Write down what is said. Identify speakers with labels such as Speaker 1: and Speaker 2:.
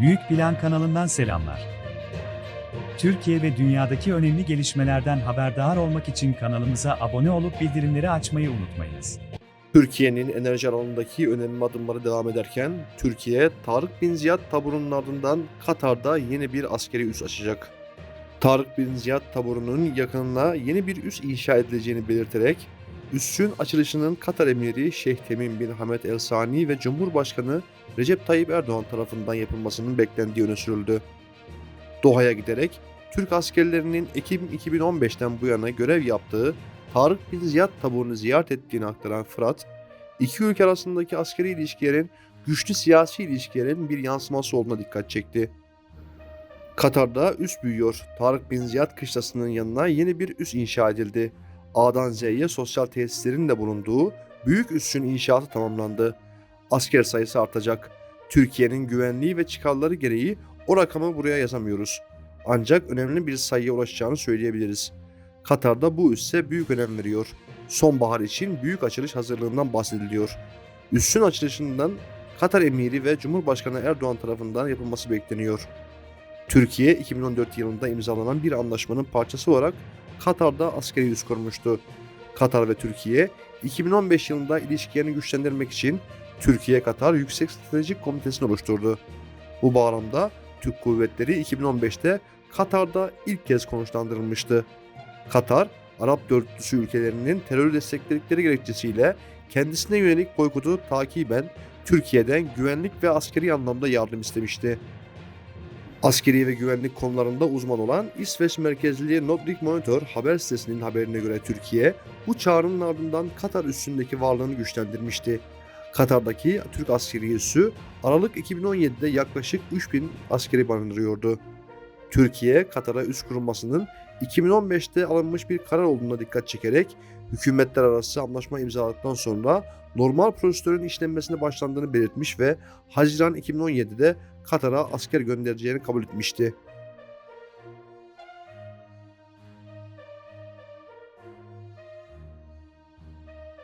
Speaker 1: Büyük Plan kanalından selamlar. Türkiye ve dünyadaki önemli gelişmelerden haberdar olmak için kanalımıza abone olup bildirimleri açmayı unutmayınız.
Speaker 2: Türkiye'nin enerji alanındaki önemli adımları devam ederken Türkiye Tarık Bin Ziyad taburunun ardından Katar'da yeni bir askeri üs açacak. Tarık Bin Ziyad taburunun yakınına yeni bir üs inşa edileceğini belirterek üssün açılışının Katar emiri Şeyh Temim bin Hamed El Sani ve Cumhurbaşkanı Recep Tayyip Erdoğan tarafından yapılmasının beklendiği öne sürüldü. Doha'ya giderek Türk askerlerinin Ekim 2015'ten bu yana görev yaptığı Tarık Bin Ziyad taburunu ziyaret ettiğini aktaran Fırat, iki ülke arasındaki askeri ilişkilerin güçlü siyasi ilişkilerin bir yansıması olduğuna dikkat çekti. Katar'da üs büyüyor. Tarık Bin Ziyad kışlasının yanına yeni bir üs inşa edildi. A'dan Z'ye sosyal tesislerin de bulunduğu büyük üssün inşaatı tamamlandı. Asker sayısı artacak. Türkiye'nin güvenliği ve çıkarları gereği o rakamı buraya yazamıyoruz. Ancak önemli bir sayıya ulaşacağını söyleyebiliriz. Katar'da bu üsse büyük önem veriyor. Sonbahar için büyük açılış hazırlığından bahsediliyor. Üssün açılışından Katar emiri ve Cumhurbaşkanı Erdoğan tarafından yapılması bekleniyor. Türkiye 2014 yılında imzalanan bir anlaşmanın parçası olarak Katar'da askeri üs kurmuştu. Katar ve Türkiye 2015 yılında ilişkilerini güçlendirmek için Türkiye-Katar Yüksek Stratejik Komitesi'ni oluşturdu. Bu bağlamda Türk kuvvetleri 2015'te Katar'da ilk kez konuşlandırılmıştı. Katar, Arap dörtlüsü ülkelerinin terörü destekledikleri gerekçesiyle kendisine yönelik boykotu takiben Türkiye'den güvenlik ve askeri anlamda yardım istemişti. Askeri ve güvenlik konularında uzman olan İsveç merkezli Nordic Monitor haber sitesinin haberine göre Türkiye bu çağrının ardından Katar üssündeki varlığını güçlendirmişti. Katar'daki Türk askeri üssü Aralık 2017'de yaklaşık 3000 askeri barındırıyordu. Türkiye, Katar'a üs kurulmasının 2015'te alınmış bir karar olduğuna dikkat çekerek hükümetler arası anlaşma imzaladıktan sonra normal prosedürün işlenmesine başlandığını belirtmiş ve Haziran 2017'de Katar'a asker göndereceğini kabul etmişti.